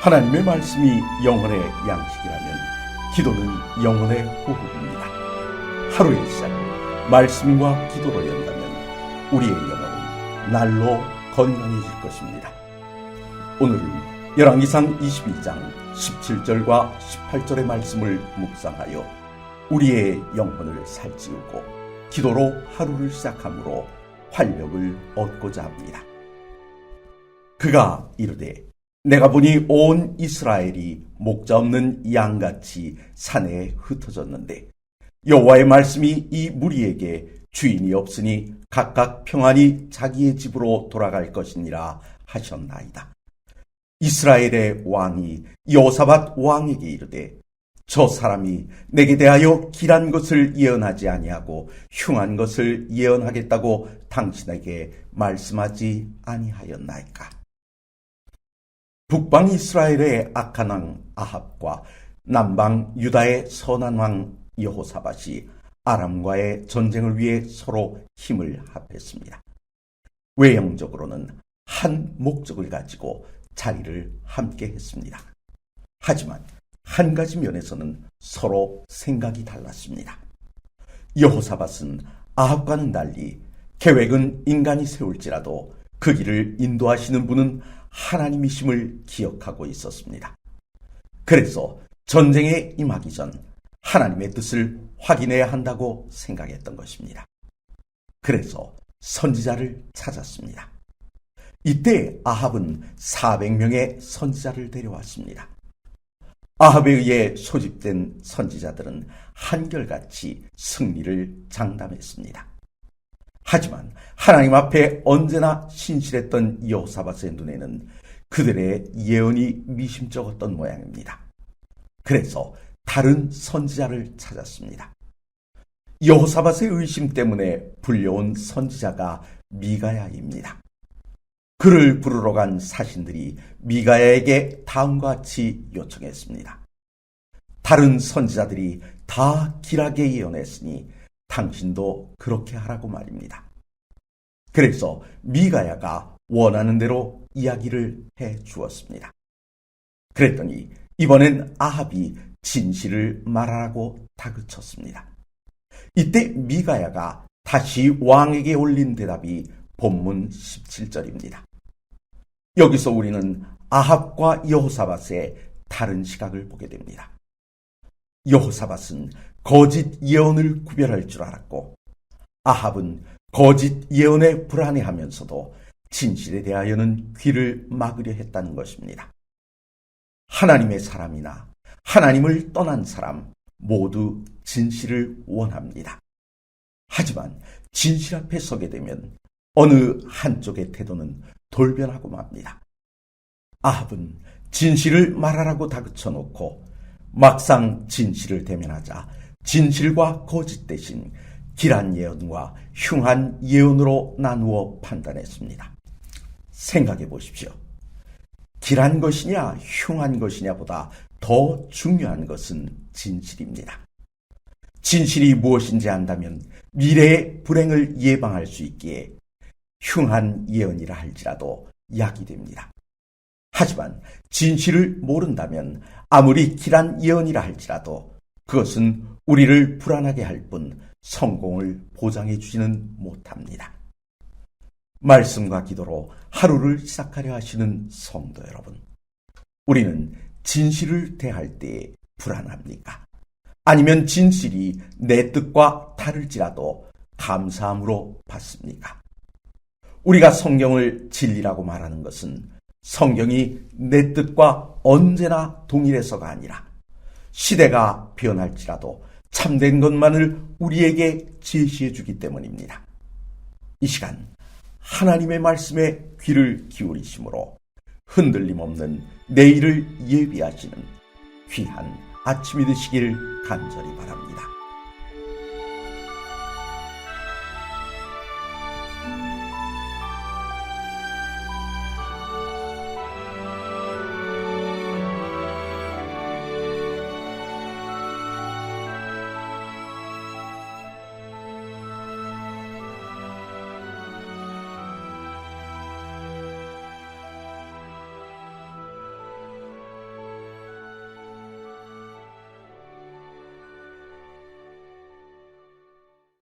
하나님의 말씀이 영혼의 양식이라면 기도는 영혼의 호흡입니다. 하루의 시작을 말씀과 기도로 연다면 우리의 영혼은 날로 건강해질 것입니다. 오늘은 열왕기상 22장 17절과 18절의 말씀을 묵상하여 우리의 영혼을 살찌우고 기도로 하루를 시작함으로 활력을 얻고자 합니다. 그가 이르되 내가 보니 온 이스라엘이 목자 없는 양같이 산에 흩어졌는데 여호와의 말씀이 이 무리에게 주인이 없으니 각각 평안히 자기의 집으로 돌아갈 것이니라 하셨나이다. 이스라엘의 왕이 여호사밧 왕에게 이르되 저 사람이 내게 대하여 길한 것을 예언하지 아니하고 흉한 것을 예언하겠다고 당신에게 말씀하지 아니하였나이까. 북방 이스라엘의 악한 왕 아합과 남방 유다의 선한 왕 여호사밧이 아람과의 전쟁을 위해 서로 힘을 합했습니다. 외형적으로는 한 목적을 가지고 자리를 함께 했습니다. 하지만 한 가지 면에서는 서로 생각이 달랐습니다. 여호사밧은 아합과는 달리 계획은 인간이 세울지라도 그 길을 인도하시는 분은 하나님이심을 기억하고 있었습니다. 그래서 전쟁에 임하기 전 하나님의 뜻을 확인해야 한다고 생각했던 것입니다. 그래서 선지자를 찾았습니다. 이때 아합은 400명의 선지자를 데려왔습니다. 아합에 의해 소집된 선지자들은 한결같이 승리를 장담했습니다. 하지만 하나님 앞에 언제나 신실했던 여호사밧의 눈에는 그들의 예언이 미심쩍었던 모양입니다. 그래서 다른 선지자를 찾았습니다. 여호사밧의 의심 때문에 불려온 선지자가 미가야입니다. 그를 부르러 간 사신들이 미가야에게 다음과 같이 요청했습니다. 다른 선지자들이 다 길하게 예언했으니 당신도 그렇게 하라고 말입니다. 그래서 미가야가 원하는 대로 이야기를 해 주었습니다. 그랬더니 이번엔 아합이 진실을 말하라고 다그쳤습니다. 이때 미가야가 다시 왕에게 올린 대답이 본문 17절입니다. 여기서 우리는 아합과 여호사밧의 다른 시각을 보게 됩니다. 여호사밧은 거짓 예언을 구별할 줄 알았고 아합은 거짓 예언에 불안해하면서도 진실에 대하여는 귀를 막으려 했다는 것입니다. 하나님의 사람이나 하나님을 떠난 사람 모두 진실을 원합니다. 하지만 진실 앞에 서게 되면 어느 한쪽의 태도는 돌변하고 맙니다. 아합은 진실을 말하라고 다그쳐 놓고 막상 진실을 대면하자 진실과 거짓 대신 길한 예언과 흉한 예언으로 나누어 판단했습니다. 생각해 보십시오. 길한 것이냐 흉한 것이냐보다 더 중요한 것은 진실입니다. 진실이 무엇인지 안다면 미래의 불행을 예방할 수 있기에 흉한 예언이라 할지라도 약이 됩니다. 하지만 진실을 모른다면 아무리 길한 예언이라 할지라도 그것은 우리를 불안하게 할 뿐 성공을 보장해 주지는 못합니다. 말씀과 기도로 하루를 시작하려 하시는 성도 여러분. 우리는 진실을 대할 때 불안합니까? 아니면 진실이 내 뜻과 다를지라도 감사함으로 받습니까? 우리가 성경을 진리라고 말하는 것은 성경이 내 뜻과 언제나 동일해서가 아니라 시대가 변할지라도 참된 것만을 우리에게 제시해 주기 때문입니다. 이 시간 하나님의 말씀에 귀를 기울이심으로 흔들림 없는 내일을 예비하시는 귀한 아침이 되시길 간절히 바랍니다.